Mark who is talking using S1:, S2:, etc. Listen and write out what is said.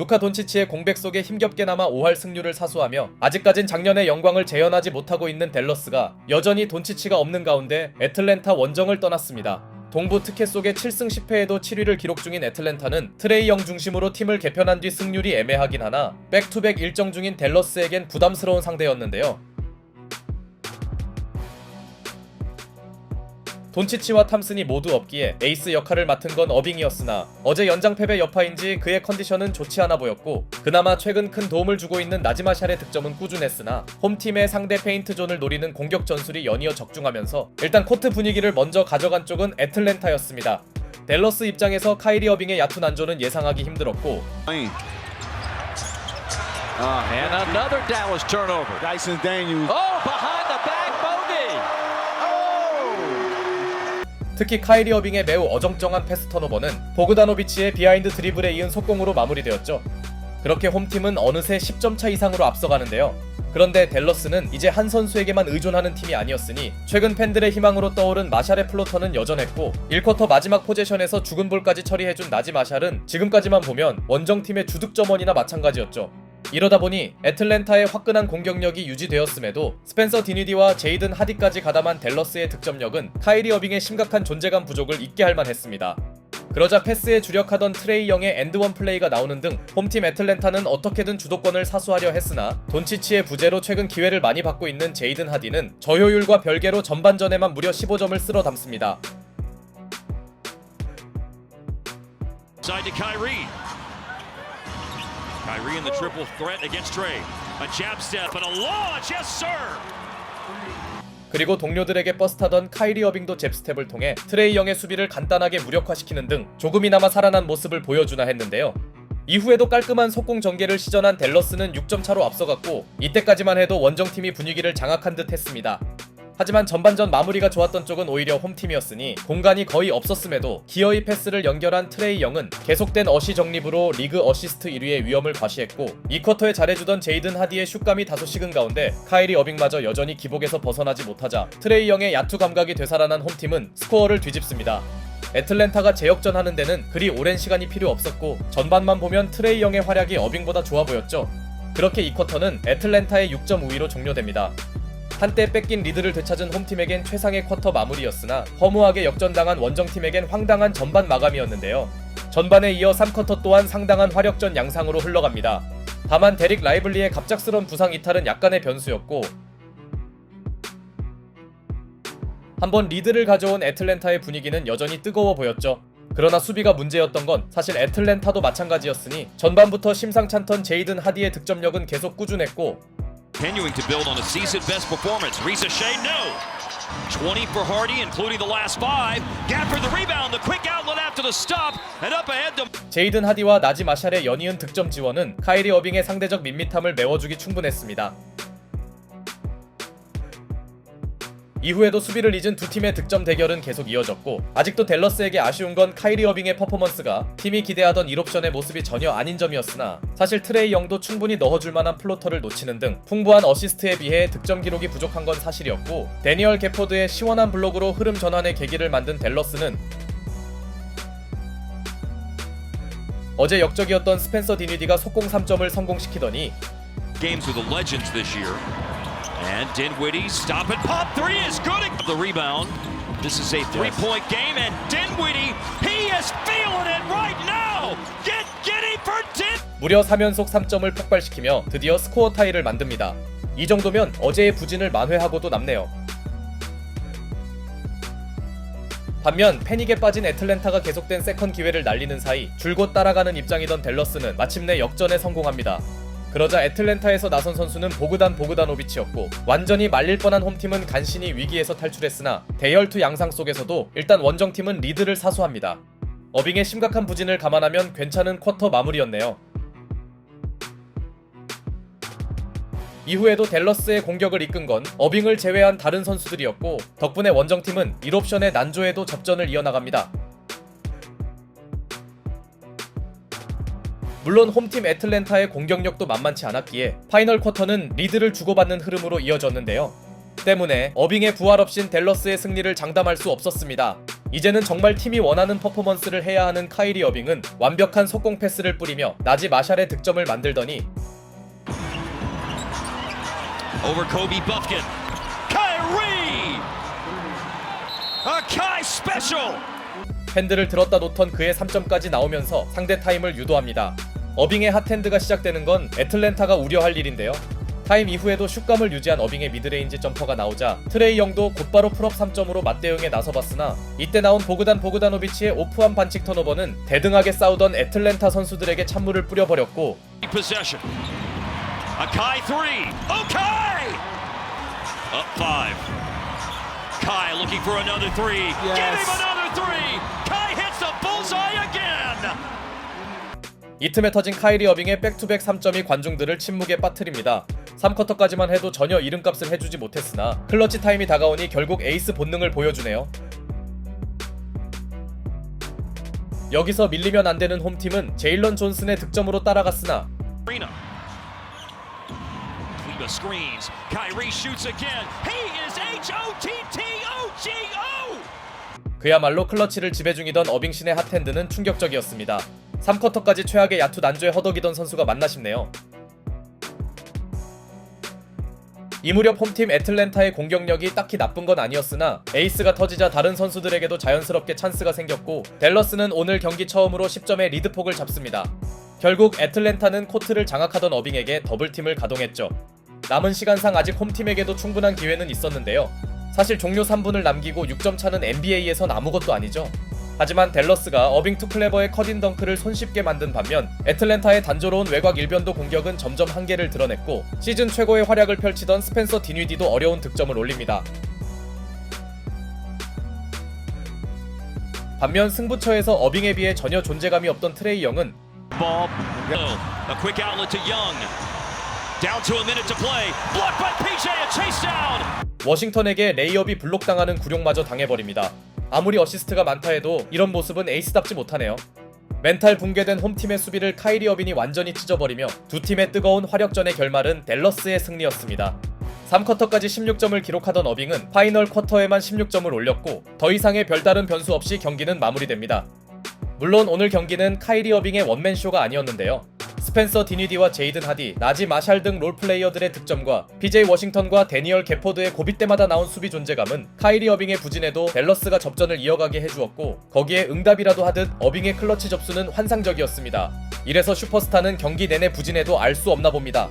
S1: 루카 돈치치의 공백 속에 힘겹게나마 5할 승률을 사수하며 아직까진 작년의 영광을 재현하지 못하고 있는 댈러스가 여전히 돈치치가 없는 가운데 애틀랜타 원정을 떠났습니다. 동부 특혜 속의 7승 10패에도 7위를 기록 중인 애틀랜타는 트레이 영 중심으로 팀을 개편한 뒤 승률이 애매하긴 하나 백투백 일정 중인 댈러스에겐 부담스러운 상대였는데요. 돈치치와 탐슨이 모두 없기에 에이스 역할을 맡은 건 어빙이었으나 어제 연장 패배 여파인지 그의 컨디션은 좋지 않아 보였고 그나마 최근 큰 도움을 주고 있는 나지마 샬의 득점은 꾸준했으나 홈팀의 상대 페인트 존을 노리는 공격 전술이 연이어 적중하면서 일단 코트 분위기를 먼저 가져간 쪽은 애틀랜타였습니다. 댈러스 입장에서 카이리 어빙의 얕은 안조는 예상하기 힘들었고
S2: And another Dallas turnover.
S3: Dyson Daniels.
S2: Oh, behind
S1: 특히 카이리 어빙의 매우 어정쩡한 패스 턴오버는 보그다노비치의 비하인드 드리블에 이은 속공으로 마무리되었죠. 그렇게 홈팀은 어느새 10점 차 이상으로 앞서가는데요. 그런데 댈러스는 이제 한 선수에게만 의존하는 팀이 아니었으니 최근 팬들의 희망으로 떠오른 마샬의 플로터는 여전했고 1쿼터 마지막 포제션에서 죽은 볼까지 처리해준 나지 마샬은 지금까지만 보면 원정팀의 주득점원이나 마찬가지였죠. 이러다 보니 애틀랜타의 화끈한 공격력이 유지되었음에도 스펜서 디니디와 제이든 하디까지 가담한 댈러스의 득점력은 카이리 어빙의 심각한 존재감 부족을 잊게 할 만했습니다. 그러자 패스에 주력하던 트레이 영의 엔드원 플레이가 나오는 등 홈팀 애틀랜타는 어떻게든 주도권을 사수하려 했으나 돈치치의 부재로 최근 기회를 많이 받고 있는 제이든 하디는 저효율과 별개로 전반전에만 무려 15점을 쓸어 담습니다.
S4: Kyrie. In the triple threat against Trey. A jab step and a launch. Yes, sir.
S1: 그리고 동료들에게 버스 타던 카이리 어빙도 잽스텝을 통해 트레이 영의 수비를 간단하게 무력화시키는 등 조금이나마 살아난 모습을 보여주나 했는데요. 이후에도 깔끔한 속공 전개를 시전한 댈러스는 6점 차로 앞서갔고 이때까지만 해도 원정팀이 분위기를 장악한 듯 했습니다. 하지만 전반전 마무리가 좋았던 쪽은 오히려 홈팀이었으니 공간이 거의 없었음에도 기어이 패스를 연결한 트레이 영은 계속된 어시 정립으로 리그 어시스트 1위의 위험을 과시했고 이 쿼터에 잘해주던 제이든 하디의 슛감이 다소 식은 가운데 카이리 어빙마저 여전히 기복에서 벗어나지 못하자 트레이 영의 야투 감각이 되살아난 홈팀은 스코어를 뒤집습니다. 애틀랜타가 재역전하는 데는 그리 오랜 시간이 필요 없었고 전반만 보면 트레이 영의 활약이 어빙보다 좋아 보였죠. 그렇게 이 쿼터는 애틀랜타의 6점 우위로 종료됩니다. 한때 뺏긴 리드를 되찾은 홈팀에겐 최상의 쿼터 마무리였으나 허무하게 역전당한 원정팀에겐 황당한 전반 마감이었는데요. 전반에 이어 3쿼터 또한 상당한 화력전 양상으로 흘러갑니다. 다만 데릭 라이블리의 갑작스런 부상 이탈은 약간의 변수였고 한번 리드를 가져온 애틀랜타의 분위기는 여전히 뜨거워 보였죠. 그러나 수비가 문제였던 건 사실 애틀랜타도 마찬가지였으니 전반부터 심상찮던 제이든 하디의 득점력은 계속 꾸준했고
S4: Continuing to build on a season best performance. Risa Shea, no. 20 for Hardy, including the last five. Gap for the rebound. The quick outlet after the stop. And up ahead to
S1: 제이든 하디와 나지 마샬의 연이은 득점 지원은 카이리 어빙의 상대적 밋밋함을 메워주기 충분했습니다. 이후에도 수비를 잊은 두 팀의 득점 대결은 계속 이어졌고 아직도 댈러스에게 아쉬운 건 카이리 어빙의 퍼포먼스가 팀이 기대하던 1옵션의 모습이 전혀 아닌 점이었으나 사실 트레이 영도 충분히 넣어줄 만한 플로터를 놓치는 등 풍부한 어시스트에 비해 득점 기록이 부족한 건 사실이었고 데니얼 게포드의 시원한 블록으로 흐름 전환의 계기를 만든 댈러스는 어제 역적이었던 스펜서 디니디가 속공 3점을 성공시키더니
S4: And Dinwiddie, stop and pop three is good. The rebound. This is a three-point game, and Dinwiddie, he is feeling it right now. Get giddy for Din.
S1: 무려 3연속 3점을 폭발시키며 드디어 스코어 타이를 만듭니다. 이 정도면 어제의 부진을 만회하고도 남네요. 반면 패닉에 빠진 애틀랜타가 계속된 세컨 기회를 날리는 사이 줄곧 따라가는 입장이던 댈러스는 마침내 역전에 성공합니다. 그러자 애틀랜타에서 나선 선수는 보그단 보그다노비치였고 완전히 말릴 뻔한 홈팀은 간신히 위기에서 탈출했으나 대열투 양상 속에서도 일단 원정팀은 리드를 사수합니다. 어빙의 심각한 부진을 감안하면 괜찮은 쿼터 마무리였네요. 이후에도 댈러스의 공격을 이끈 건 어빙을 제외한 다른 선수들이었고 덕분에 원정팀은 1옵션의 난조에도 접전을 이어나갑니다. 물론 홈팀 애틀랜타의 공격력도 만만치 않았기에 파이널 쿼터는 리드를 주고받는 흐름으로 이어졌는데요. 때문에 어빙의 부활 없인 댈러스의 승리를 장담할 수 없었습니다. 이제는 정말 팀이 원하는 퍼포먼스를 해야 하는 카이리 어빙은 완벽한 속공 패스를 뿌리며 나지 마샬의 득점을 만들더니
S4: Over Kobe Buffkin. Kyrie! A Kai special!
S1: 핸들을 들었다 놓던 그의 3점까지 나오면서 상대 타임을 유도합니다. 어빙의 핫핸드가 시작되는 건 애틀랜타가 우려할 일인데요. 타임 이후에도 슛감을 유지한 어빙의 미드레인지 점퍼가 나오자 트레이 영도 곧바로 풀업 3점으로 맞대응에 나서봤으나 이때 나온 보그단 보그다노비치의 오프한 반칙 턴오버는 대등하게 싸우던 애틀랜타 선수들에게 찬물을 뿌려버렸고
S4: Kai looking for another three. Give
S2: Yes.
S4: him another three! Kai hits
S1: 이 틈에 터진 카이리 어빙의 백투백 3점이 관중들을 침묵에 빠뜨립니다. 3쿼터까지만 해도 전혀 이름값을 해주지 못했으나 클러치 타임이 다가오니 결국 에이스 본능을 보여주네요. 여기서 밀리면 안 되는 홈팀은 제일런 존슨의 득점으로 따라갔으나! 그야말로 클러치를 지배 중이던 어빙신의 핫핸드는 충격적이었습니다. 3쿼터까지 최악의 야투 난조에 허덕이던 선수가 맞나 싶네요. 이 무렵 홈팀 애틀랜타의 공격력이 딱히 나쁜 건 아니었으나 에이스가 터지자 다른 선수들에게도 자연스럽게 찬스가 생겼고 댈러스는 오늘 경기 처음으로 10점의 리드폭을 잡습니다. 결국 애틀랜타는 코트를 장악하던 어빙에게 더블팀을 가동했죠. 남은 시간상 아직 홈팀에게도 충분한 기회는 있었는데요. 사실 종료 3분을 남기고 6점 차는 NBA에선 아무것도 아니죠. 하지만 댈러스가 어빙 투 클레버의 컷인 덩크를 손쉽게 만든 반면 애틀랜타의 단조로운 외곽 일변도 공격은 점점 한계를 드러냈고 시즌 최고의 활약을 펼치던 스펜서 디뉘디도 어려운 득점을 올립니다. 반면 승부처에서 어빙에 비해 전혀 존재감이 없던 트레이 영은
S4: down.
S1: 워싱턴에게 레이업이 블록당하는 굴욕마저 당해버립니다. 아무리 어시스트가 많다 해도 이런 모습은 에이스답지 못하네요. 멘탈 붕괴된 홈팀의 수비를 카이리 어빈이 완전히 찢어버리며 두 팀의 뜨거운 화력전의 결말은 댈러스의 승리였습니다. 3쿼터까지 16점을 기록하던 어빙은 파이널 쿼터에만 16점을 올렸고 더 이상의 별다른 변수 없이 경기는 마무리됩니다. 물론 오늘 경기는 카이리 어빙의 원맨쇼가 아니었는데요. 스펜서 디니디와 제이든 하디, 나지 마샬 등 롤플레이어들의 득점과 PJ 워싱턴과 데니얼 게포드의 고비 때마다 나온 수비 존재감은 카이리 어빙의 부진에도 댈러스가 접전을 이어가게 해주었고 거기에 응답이라도 하듯 어빙의 클러치 접수는 환상적이었습니다. 이래서 슈퍼스타는 경기 내내 부진해도 알 수 없나 봅니다.